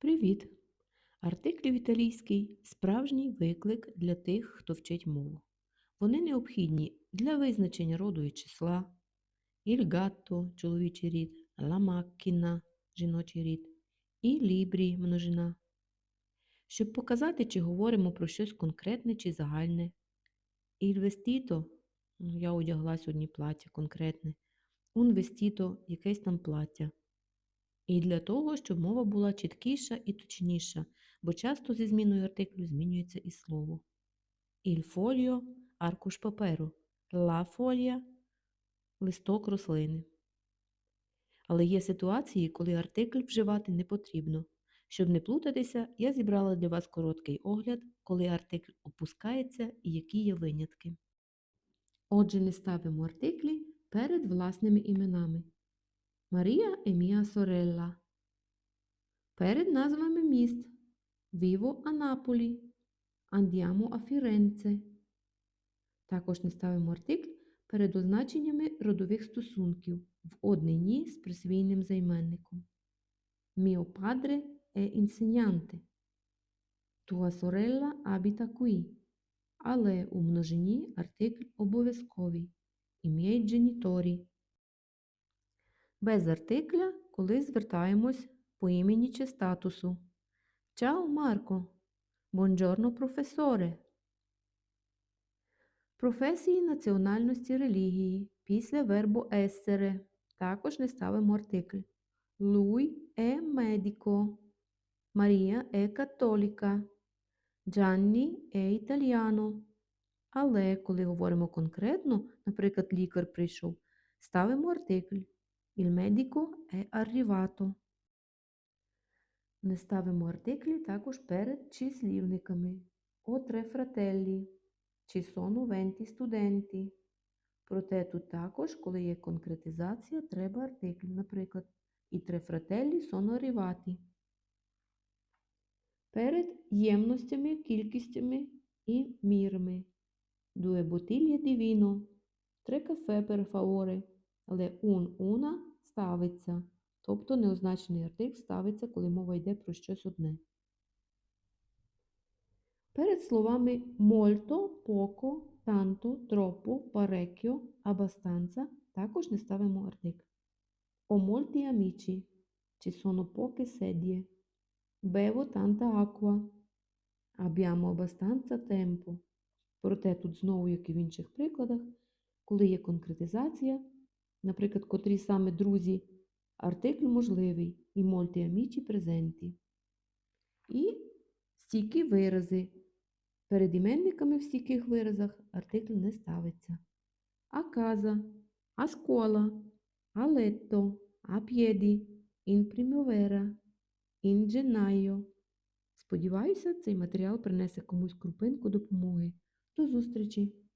Привіт! Артиклі в італійській справжній виклик для тих, хто вчить мову. Вони необхідні для визначення роду і числа, gatto – чоловічий рід, macchina – жіночий рід, і libri – множина. Щоб показати, чи говоримо про щось конкретне чи загальне. Ну, я одягла сьогодні плаття конкретне, vestito – якесь там плаття. І для того, щоб мова була чіткіша і точніша, бо часто зі зміною артиклю змінюється і слово. Folio – аркуш паперу, la folia – листок рослини. Але є ситуації, коли артикль вживати не потрібно. Щоб не плутатися, я зібрала для вас короткий огляд, коли артикль опускається і які є винятки. Отже, не ставимо артиклі перед власними іменами. Марія е mia sorella. Перед назвами міст Vivo a Napoli. Andiamo. Також не ставимо артикль перед означеннями родових стосунків в однині з присвійним займенником. Mio padre è insegnante. Tua sorella abita qui. Але у множині артикль обов'язковий. I miei genitori. Без артикля, коли звертаємось по імені чи статусу. Чао, Марко. Бонджорно, професоре. Професії національності релігії після вербу essere. Також не ставимо артикль. Lui è medico. Марія è cattolica. Gianni è italiano. Але коли говоримо конкретно, наприклад, лікар прийшов, ставимо артикль. Il medico è arrivato. Не ставимо артиклі також перед числівниками. О tre fratelli. Ci sono venti studenti. Проте тут також, коли є конкретизація, треба артикль. Наприклад, i tre fratelli sono arrivati. Перед ємностями, кількістями і мірами. Bottiglie di vino. Tre caffè per favore. Але un, una ставиться. Тобто неозначений артикль ставиться, коли мова йде про щось одне. Перед словами molto, poco, tanto, troppo, parecchio, abbastanza також не ставимо артикль. Ho molti amici. Ci sono poche sedie. Bevo tanta acqua. Abbiamo abbastanza tempo. Проте тут знову, як і в інших прикладах, коли є конкретизація, наприклад, котрі саме друзі, артикль можливий і molti amici presenti. І стійкі вирази. Перед іменниками в стійких виразах артикль не ставиться. А каза, а scuola, а letto, а piedi, in primavera, in gennaio. Сподіваюся, цей матеріал принесе комусь крупинку допомоги. До зустрічі!